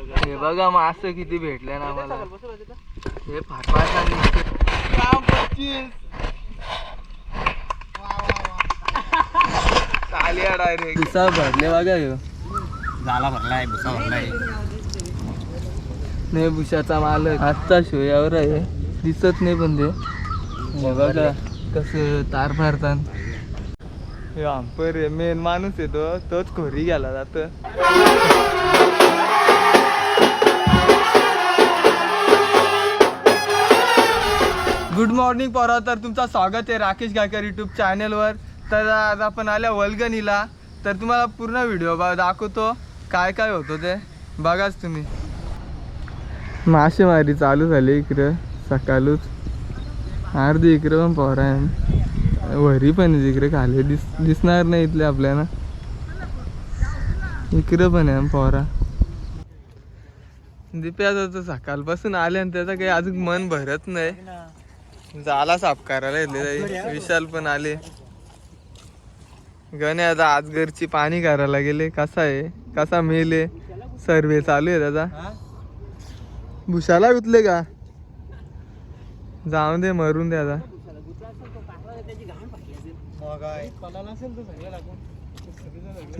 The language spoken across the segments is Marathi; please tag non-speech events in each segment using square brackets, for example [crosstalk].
हे बघा मासे किती भेटले ना आम्हाला. हे डायरेक्ट दिसा भरले बघा ह्यो. झाला भरलाय भुसा भरलाय. नाही भुशाचा मालक. आत्ता शोयावर आहे. दिसत नाही पण ते. हे बघा कसं तार मारतात. हे आंपर आहे मेन माणूस येतो तोच खोरी गेला जात. गुड मॉर्निंग पोरा. तर तुमचं स्वागत आहे राकेश गायकर यूट्यूब चॅनलवर तर आज आपण आल्या वल्गनीला तर तुम्हाला पूर्ण व्हिडिओ बा दाखवतो काय काय होतं ते. बघाच तुम्ही. मासेमारी चालू झाली इकडं. सकाळूच. अर्धी इकडं पण पोरा आहे. वरी पण आहे खाली. दिस दिसणार नाही इथले आपल्याला. इकडं पण आहे पोरा. दिप्याचा तर सकाळपासून आले आणि त्याचं काही अजून मन भरत नाही. झाला साफ करायला विशाल पण आले. गणे आता आज घरची पाणी करायला गेले. कसा आहे? कसा मेले सर्वे चालू आहे त्याचा भुशाला गुतले का? जाऊन दे मरून दे आता.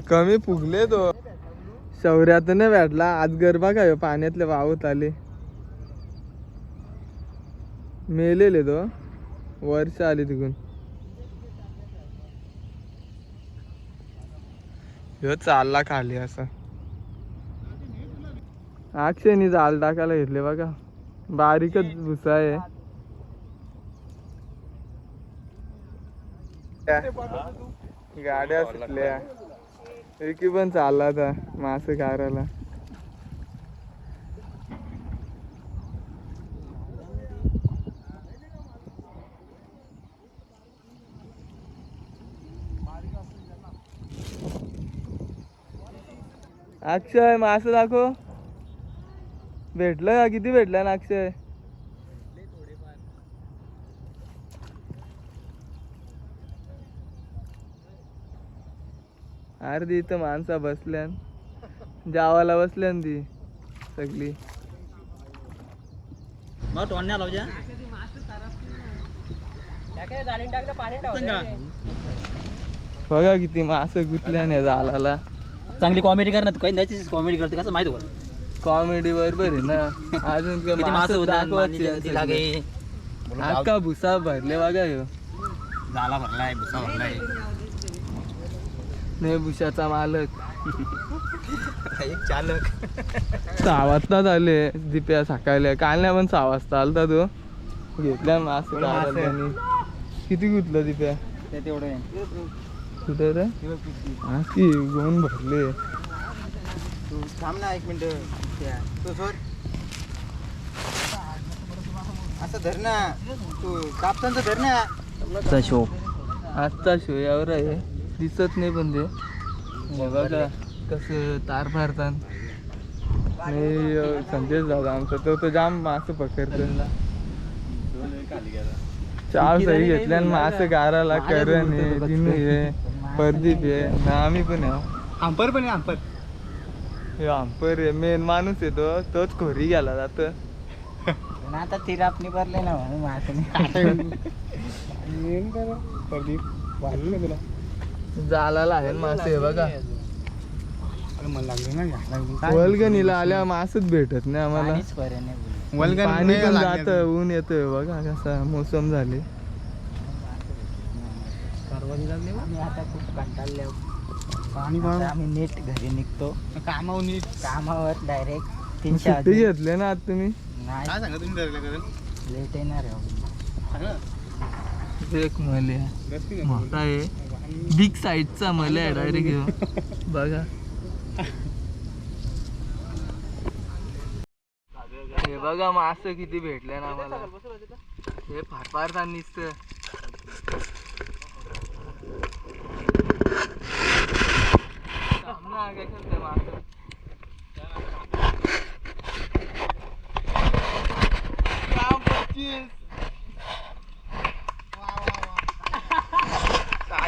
कमी फुगले तो. शौर्यात नाही भेटला. आज गरबा काय पाण्यातले वावत आले. मेलेले तो वर्ष आले तिकून ह्यो चालला खाली असं. अक्षयनी जाल टाकायला घेतले बघा. बारीकच भुसा आहे गाड्या सुटल्या. विकी पण चालला आता मासे कारायला. अक्षय मास दाखव. भेटलं का? किती भेटलं ना अक्षय? अर्धी इथं माणसा बसल्यान. जावाला बसल्यान ती सगळी. मग तोंडण्या लावजा बघा. किती मास गुतल्याने झाला चांगली कॉमेडी कर ना काही द्यायची कॉमेडी करते कसं माहिती कॉमेडी बरोबर आहे ना. अजून काय किती मासं मासं होतात दाखवायची मारलेली ती लागे. सगळी. अख्खा भुसा भरले बघा ह्यो. झाला भरलाय भुसा भरलाय. ने भुशाचा मालक. [laughs] एक चालक. सहा वाजता झाले दिप्या सकाळी काल नाही पण सहा वाजता आलता तो. घेतल्या मास किती गुतलं दिप्या? ते तेवढं कुठे रे? हा की घेऊन भरले. तू थांब ना एक मिनिट. तू सोड. असं धर ना. तू कापसांचं धर ना. शो. आजचा शो यावर आहे. दिसत नाही पण ते. हे बघा कसं तार मारतात. नाही अं, संदेश दादा आमचा. तो तो जाम मास पकडतो चार सही घेतल्या मास गाराला करण आहे दिनू आहे प्रदीप आहे. ना आम्ही पण आहे आंपर पण आंपर हे आंपर आहे. मेन माणूस येतो तोच खोरी गेला जात. आता तिरापणी भरले ना प्रदीप तुला. आहे मासे हे बघा. मला लागलं ना वल्गणीला आल्या मासच भेटत नाही आम्हाला. पाणी पण जात ऊन येतोय बघा कसा मोसम झाले. आता खूप कंटाळले पाणी आम्ही नीट घरी निघतो. कामावर नीट. कामावर डायरेक्ट तीनशे सुट्टी घेतली ना आता तुम्ही? नाही. काय सांगा तुम्ही लेट येणार आहे एक मले. मोठा आहे. बिग साईजचा मले आहे डायरेक्ट घेऊ बघा. हे बघा मास किती भेटले ना आम्हाला. हे फार फार ताण निसत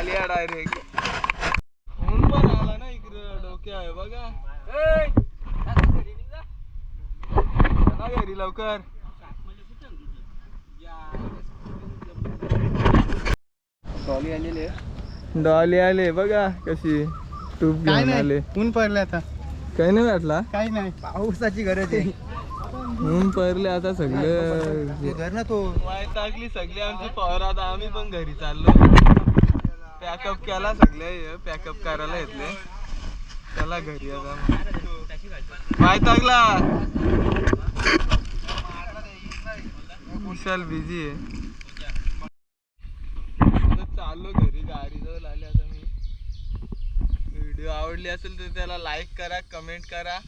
आलिया डायरेक्ट ऊन पण आला ना इकडं डोक्या आहे बघा. घरी लवकर. ट्रॉली आलेली डॉली आले बघा कशी तूप काय घेऊन आले. नाही ऊन पडले आता. काही नाही वाटला? काही नाही. पावसाची गरज आहे. ऊन पडले आता सगळे. घर ना तो. वाय टाकली सगळी आमची पॉवर आता आम्ही पण घरी चाललो. पॅकअप केला सगळे पॅकअप करायला येतले त्याला घरी आता. माहीत टाकला विशाल बिझी आहे चाललो घरी गाडी जवळ आले आता मी. व्हिडिओ आवडली असेल तर त्याला लाईक करा कमेंट करा.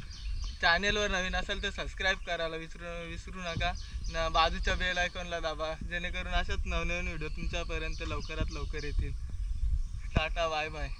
चॅनेलवर नवीन असेल तर सबस्क्राईब करायला विसरू विसरू नका. न बाजूच्या बेल आयकॉनला दाबा. जेणेकरून अशाच नवनवीन व्हिडिओ तुमच्यापर्यंत लवकरात लवकर येतील. Tata bye bye